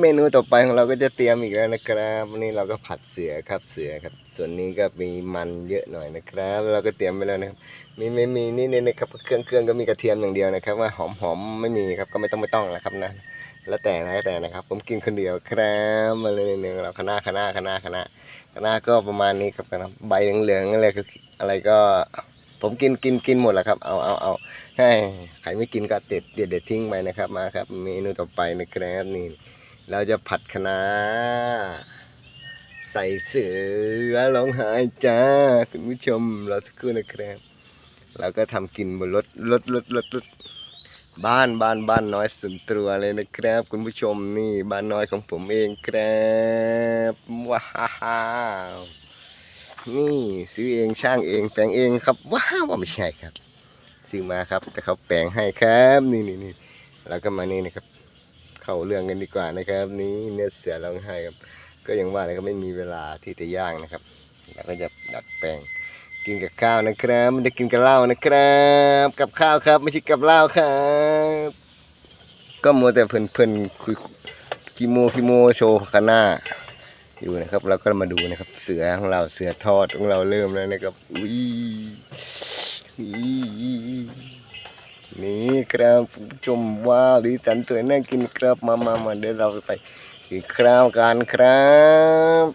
เมนูต่อไปของเราก็จะเตรียมอีกแล้วนะครับวันนี้เราก็ผัดเสือครับเสือครับ ส่วนนี้ก็มีมันเยอะหน่อยนะครับแล้วเราก็เตรียมไปแล้วนะครับ มีไม่มีนี่นี่นะครับเครื่องเครื่องก็มีกระเทียมอย่างเดียวนะครับ ว่าหอมหอมไม่มีครับก็ไม่ต้องไม่ต้องนะครับนะแล้วแต่นะแล้วแต่นะครับ ผมกินคนเดียวครับมาเลยหนึ่งเราคณะคณะคณะคณะคณะก็ประมาณนี้ครับนะใบเหลืองๆอะไรคืออะไรก็ผมกินกินกินหมดแหละครับ เอาเอาเอาให้ใครไม่กินก็เด็ดเด็ดเด็ดทิ้งไปนะครับ มาครับ เมนูต่อไปนะครับนี่ เราจะผัดคะน้าใส่เสือร้องไห้จ้าคุณผู้ชมรอสักครู่นะครับเราก็ทำกินบนรถรถรถรถรถบ้านบ้านบ้านน้อยสุนตรัวเลยนะครับ คุณผู้ชมนี่บ้านน้อยของผมเองครับว้าวนี่ซื้อเองช่างเองแปลงเองครับว้าวไม่ใช่ครับ ซื้อมาครับ แต่เขาแปลงให้ครับ นี่นี่นี่แล้วก็มานี่นะครับ เข้าเรื่องกันดีกว่านะครับ นี้เนื้อเสือร้องไห้ครับ ก็ยังว่านะครับไม่มีเวลาที่จะย่างนะครับเราก็จะดัดแปลงกินกับข้าวนะครับไม่ได้กินกับเหล้านะครับ กับข้าวครับไม่ใช่กับเหล้าครับ ก็มัวแต่เพลินๆคุยกิโมกิโมโชว์คาน่าอยู่นะครับเราก็มาดูนะครับเสือของเราเสือทอดของเราเริ่มแล้วนะครับอุ้ยอุ้ย นี่ครับผู้ชมว้าวดีสันตัวน่ากินครับมามามาเดี๋ยวเราไปกินข้าวกันครับ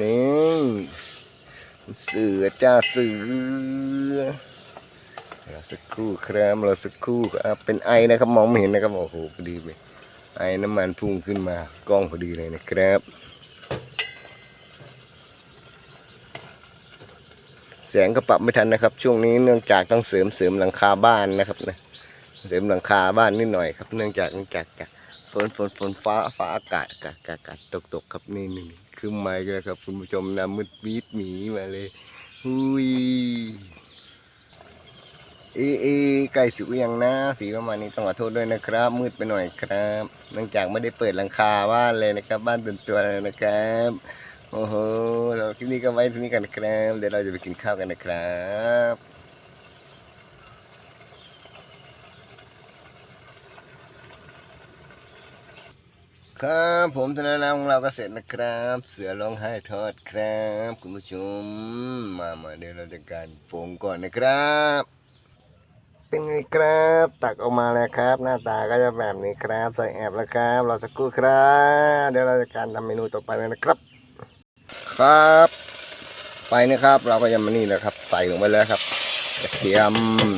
นี่เสือจ้าเสือเราสักครู่ครับเราสักครู่ครับเป็นไอนะครับมองไม่เห็นนะครับโอ้โหพอดีเลยไอน้ำมันพุ่งขึ้นมากล้องพอดีเลยนะครับ แสงก็ปรับไม่ทันนะครับ ช่วงนี้เนื่องจากต้องเสริมเสริมหลังคาบ้านนะครับนะเสริมหลังคาบ้านนิดหน่อยครับ เนื่องจากเนื่องจากจากฝนฝนฝนฟ้าฟ้าอากาศอากาศอากาศตกตกครับนี่นี่คือไม้กันครับ คุณผู้ชมนะมืดมิดหมีมาเลยหุยเอเอไก่สุกยังนะสีประมาณนี้ต้องขอโทษด้วยนะครับ มืดไปหน่อยครับ เนื่องจากไม่ได้เปิดหลังคาบ้านเลยนะครับ บ้านส่วนตัวเลยนะครับ โอ้โหเราคลิปนี้ก็ไว้ที่นี้กันนะครับเดี๋ยวเราจะไปกินข้าวกันนะครับครับผมธนานาของเราก็เสร็จนะครับ เสือร้องไห้ทอดครับ คุณผู้ชม มามาเดี๋ยวเราจะการปงก่อนนะครับ เป็นไงครับ ตักออกมาแล้วครับ หน้าตาก็จะแบบนี้ครับ ใส่แอบแล้วครับรอสักครู่ครับ เดี๋ยวเราจะการทำเมนูต่อไปเลยนะครับ ครับ ไปนะครับ เราก็จะมานี่นะครับ ใส่ลงไปแล้วครับกระเทียม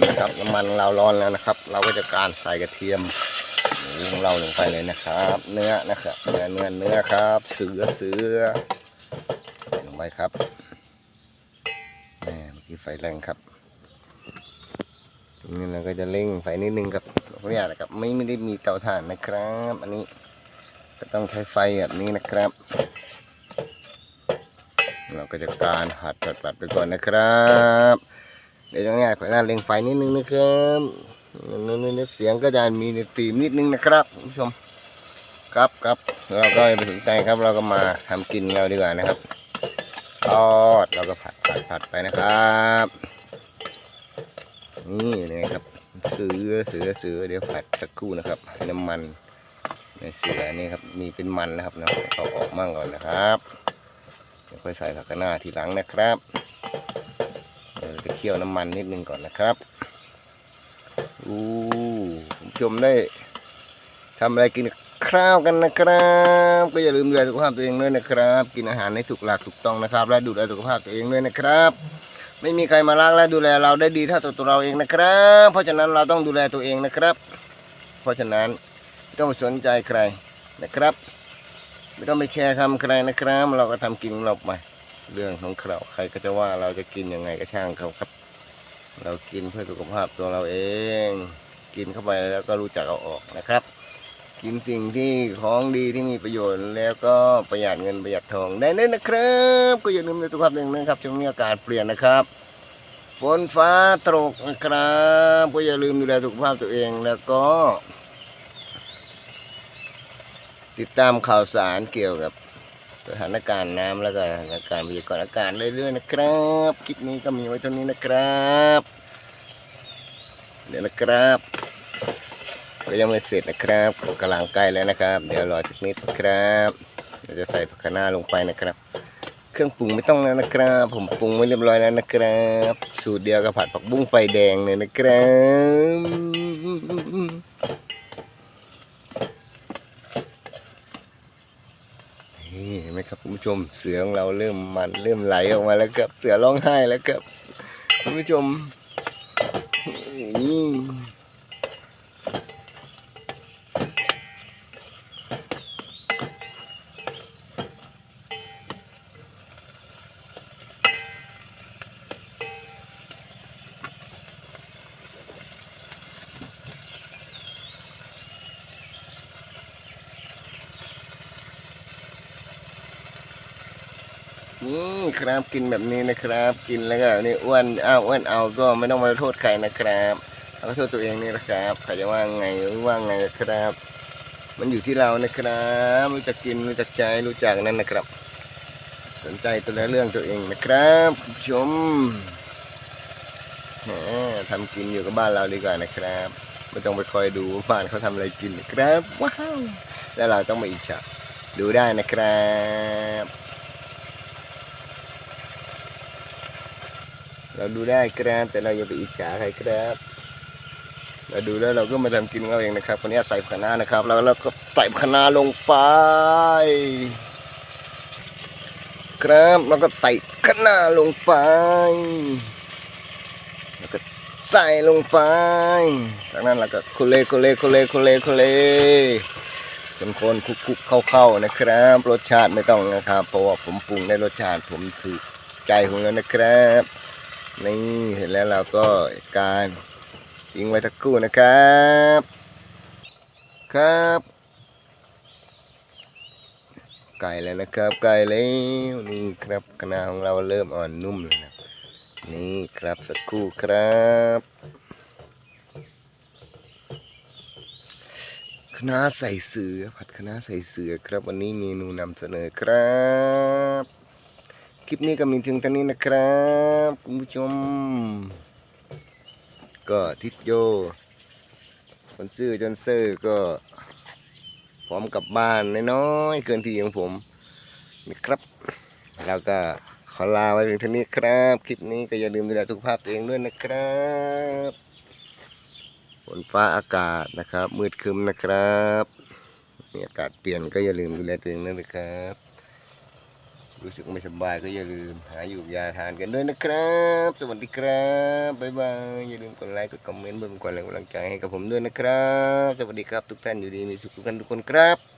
นะครับน้ำมันเราร้อนแล้วนะครับ เราก็จะการใส่กระเทียมของเราลงไปเลยนะครับ เนื้อนะครับเนื้อเนื้อเนื้อครับ เสือเสือใส่ลงไปครับแหม่เมื่ไฟแรงครับนี่เราก็จะเร่งไฟนิดนึงครับขออนุญาตนะครับไม่ไม่ได้มีเตาถ่านนะครับ อันนี้ก็ต้องใช้ไฟแบบนี้นะครับ เราก็จะการหัดผัดผัดไปก่อนนะครับ เดี๋ยวง่ายๆขอหน้าเล็งไฟนิดนึงนะครับนี่เสียงก็จะมีฟิล์มนิดนึงนะครับคุณผู้ชมครับครับเราก็ไปถึงใจครับเราก็มาทำกินเราดีกว่านะครับทอดเราก็ผัดผัดผัดไปนะครับนี่เลยครับเสือเสือเสือเดี๋ยวผัดสักครู่นะครับน้ำมันในเสือนี่ครับมีเป็นมันนะครับนะเอาออกมั่งก่อนนะครับ ค่อยใส่ผักคะน้าทีหลังนะครับเดี๋ยวจะเคี่ยวน้ำมันนิดนึงก่อนนะครับอู้ผมชมได้ทำอะไรกินข้าวกันนะครับ ก็อย่าลืมดูแลสุขภาพตัวเองด้วยนะครับ กินอาหารให้ถูกหลักถูกต้องนะครับ และดูแลสุขภาพตัวเองด้วยนะครับ ไม่มีใครมารักและดูแลเราได้ดีเท่าตัวตัวเราเองนะครับ เพราะฉะนั้นเราต้องดูแลตัวเองนะครับ เพราะฉะนั้นไม่ต้องสนใจใครนะครับ ไม่ต้องไปแคร์คำใครนะครับ เราก็ทำกินของเราไปเรื่องของเราใครก็จะว่าเราจะกินยังไงก็ช่างเขาครับ เรากินเพื่อสุขภาพตัวเราเอง กินเข้าไปแล้วก็รู้จักเอาออกนะครับ กินสิ่งที่ของดีที่มีประโยชน์แล้วก็ประหยัดเงินประหยัดทองได้เลยนะครับ ก็อย่าลืมในสุขภาพเองนะครับช่วงนี้อากาศเปลี่ยนนะครับฝนฟ้าตกนะครับ ก็อย่าลืมดูแลสุขภาพตัวเองแล้วก็ ติดตามข่าวสารเกี่ยวกับสถานการณ์น้ำแล้วก็สถานการณ์พยากรณ์อากาศเรื่อยๆนะครับคลิปนี้ก็มีไว้เท่านี้นะครับเดี๋ยวนะครับไปก็ยังไม่เสร็จนะครับกำลังใกล้แล้วนะครับ เดี๋ยวรอสักนิดครับเราจะใส่ผักคะน้าลงไปนะครับ เครื่องปรุงไม่ต้องแล้วนะครับ ผมปรุงไว้เรียบร้อยแล้วนะครับ สูตรเดียวกับผัดผักบุ้งไฟแดงเลยนะครับ ไหมครับคุณผู้ชมเสือของเราเริ่มมันเริ่มไหลออกมาแล้วครับเสือร้องไห้แล้วครับคุณผู้ชมนี่ นี่ครับกินแบบนี้นะครับ กินแล้วก็นี่อ้วนอ้าวอ้วนเอาก็ไม่ต้องมาโทษใครนะครับเอาก็โทษตัวเองนี่นะครับใครจะว่าไงหรือว่าไงนะครับ มันอยู่ที่เรานะครับ รู้จักกินรู้จักใจรู้จักนั่นนะครับ สนใจตัวเรื่องตัวเองนะครับคุณผู้ชมแหมทำกินอยู่กับบ้านเราดีกว่านะครับไม่ต้องไปคอยดูบ้านเขาทำอะไรกินนะครับว้าวแล้วเราต้องมาอิจฉาดูได้นะครับ เราดูได้ครับแต่เราอย่าไปอิจฉาใครครับเราดูแล้วเราก็มาทำกินของเราเองนะครับคนนี้ใส่คะน้านะครับ แล้วเราก็ใส่คะน้าลงไป ครับแล้วก็ใส่คะน้าลงไป แล้วก็ใส่ลงไป จากนั้นเราก็โคเลโคเลโคเลโคเลโคเลคนคนๆคุกๆเข้าๆนะครับ รสชาติไม่ต้องนะครับ เพราะว่าผมปรุงได้รสชาติผมถูกใจผมแล้วนะครับ นี่เสร็จแล้วเราก็การยิงไว้สักครู่นะครับ ครับ ไก่แล้วนะครับ ไก่แล้วนี่ครับคณะของเราเริ่มอ่อนนุ่มแล้วนะนี่ครับสักครู่ครับคณะใส่เสือผัดคณะใส่เสือครับวันนี้เมนูนำเสนอครับ คลิปนี้ก็มีถึงเท่านี้นะครับคุณผู้ชม ก็ทิศโยคนซื่อจนซื่อก็พร้อมกลับบ้านน้อยๆเกินที่ของผมนะครับ แล้วก็ขอลาไว้เพียงเท่านี้ครับ คลิปนี้ก็อย่าลืมดูแลสุขภาพตัวเองด้วยนะครับฝนฟ้าอากาศนะครับ มืดครึมนะครับอากาศเปลี่ยนก็อย่าลืมดูแลตัวเองด้วยนะครับ รู้สึกไม่สบายก็อย่าลืมหาอยู่ยาทานกันด้วยนะครับ สวัสดีครับบ๊ายบายอย่าลืมกดไลค์กดคอมเมนต์เพื่อเป็นกำลังใจให้กับผมด้วยนะครับ สวัสดีครับทุกท่านอยู่ดีมีสุขทุกท่านทุกคนครับ